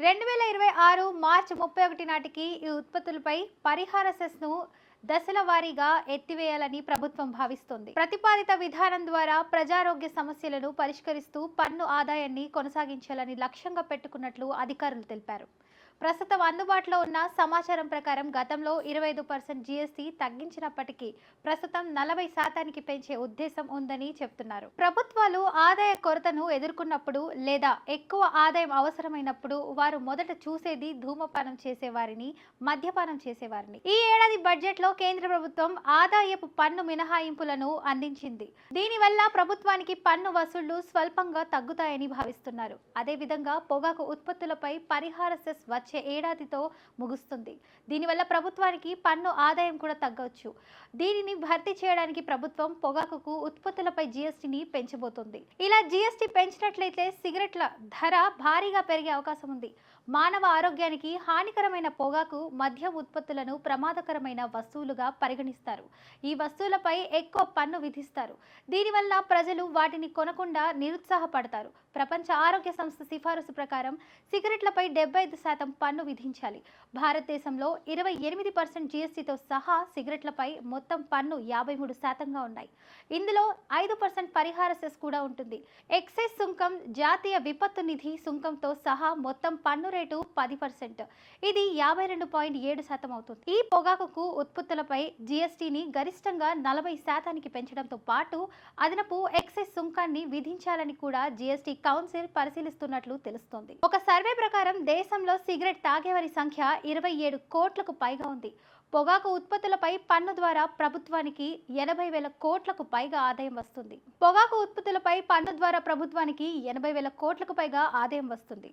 రెండు వేల ఇరవై ఆరు మార్చి ముప్పై ఒకటి నాటికి ఈ ఉత్పత్తులపై పరిహార సెస్ను దశల వారీగా ఎత్తివేయాలని ప్రభుత్వం భావిస్తోంది. ప్రతిపాదిత విధానం ద్వారా ప్రజారోగ్య సమస్యలను పరిష్కరిస్తూ పన్ను ఆదాయాన్ని కొనసాగించాలని లక్ష్యంగా పెట్టుకున్నట్లు అధికారులు తెలిపారు. ప్రస్తుతం అందుబాటులో ఉన్న సమాచారం ప్రకారం గతంలో ఇరవై ఐదు పర్సెంట్ జీఎస్టీ తగ్గించినప్పటికీ ప్రస్తుతం నలభై శాతానికి పెంచే ఉద్దేశం ఉందని చెప్తున్నారు. ప్రభుత్వాలు ఆదాయ కొరతను ఎదుర్కొన్నప్పుడు లేదా ఎక్కువ ఆదాయం అవసరమైనప్పుడు వారు మొదట చూసేది ధూమపానం చేసేవారిని మద్యపానం చేసేవారిని. ఈ ఏడాది బడ్జెట్లో కేంద్ర ప్రభుత్వం ఆదాయపు పన్ను మినహాయింపులను అందించింది. దీనివల్ల ప్రభుత్వానికి పన్ను వసూళ్ళు స్వల్పంగా తగ్గుతాయని భావిస్తున్నారు. అదేవిధంగా పొగాకు ఉత్పత్తులపై పరిహార సెస్ వచ్చే ఏడాదితో ముగుస్తుంది. దీనివల్ల ప్రభుత్వానికి పన్ను ఆదాయం కూడా తగ్గవచ్చు దీనిని భర్తీ చేయడానికి ప్రభుత్వం పొగాకుకు ఉత్పత్తులపై జీఎస్టీని పెంచబోతుంది. ఇలా జీఎస్టీ పెంచినట్లయితే సిగరెట్ల ధర భారీగా పెరిగే అవకాశం ఉంది. మానవ ఆరోగ్యానికి హానికరమైన పొగాకు మద్యం ఉత్పత్తులను ప్రమాదకరమైన వస్తువు వస్తువులుగా పరిగణిస్తారు. ఈ వస్తువులపై ఎక్కువ పన్ను విధిస్తారు. దీనివల్ల ప్రజలు వాటిని కొనకుండా నిరుత్సాహపడతారు. ప్రపంచ ఆరోగ్య సంస్థ సిఫారసు ప్రకారం సిగరెట్లపై డెబ్బై ఐదు శాతం పన్ను విధించాలి. భారతదేశంలో ఇరవై ఎనిమిది పర్సెంట్ జీఎస్టీతో సహా సిగరెట్లపై మొత్తం పన్ను యాభై మూడు శాతంగా ఉన్నాయి. ఇందులో ఐదు పర్సెంట్ పరిహార సెస్ కూడా ఉంటుంది. ఎక్సైజ్ సుంకం జాతీయ విపత్తు నిధి సుంకంతో సహా మొత్తం పన్ను రేటు పది పర్సెంట్. ఇది యాభై రెండు పాయింట్ ఏడు శాతం అవుతుంది. ఈ పొగాకుకు ఉత్పత్తులపై జీఎస్టీని గరిష్టంగా నలభై శాతానికి పెంచడంతో పాటు అదనపు ఎక్సైజ్ సుంకాన్ని విధించాలని కూడా జీఎస్టీ కౌన్సిల్ పరిశీలిస్తున్నట్లు తెలుస్తోంది. ఒక సర్వే ప్రకారం దేశంలో సిగరెట్ తాగేవారి సంఖ్య ఇరవై ఏడు కోట్లకు పైగా ఉంది. పొగాకు ఉత్పత్తులపై పన్ను ద్వారా ప్రభుత్వానికి ఎనభై వేల కోట్లకు పైగా ఆదాయం వస్తుంది. పొగాకు ఉత్పత్తులపై పన్ను ద్వారా ప్రభుత్వానికి ఎనభై వేల కోట్లకు పైగా ఆదాయం వస్తుంది.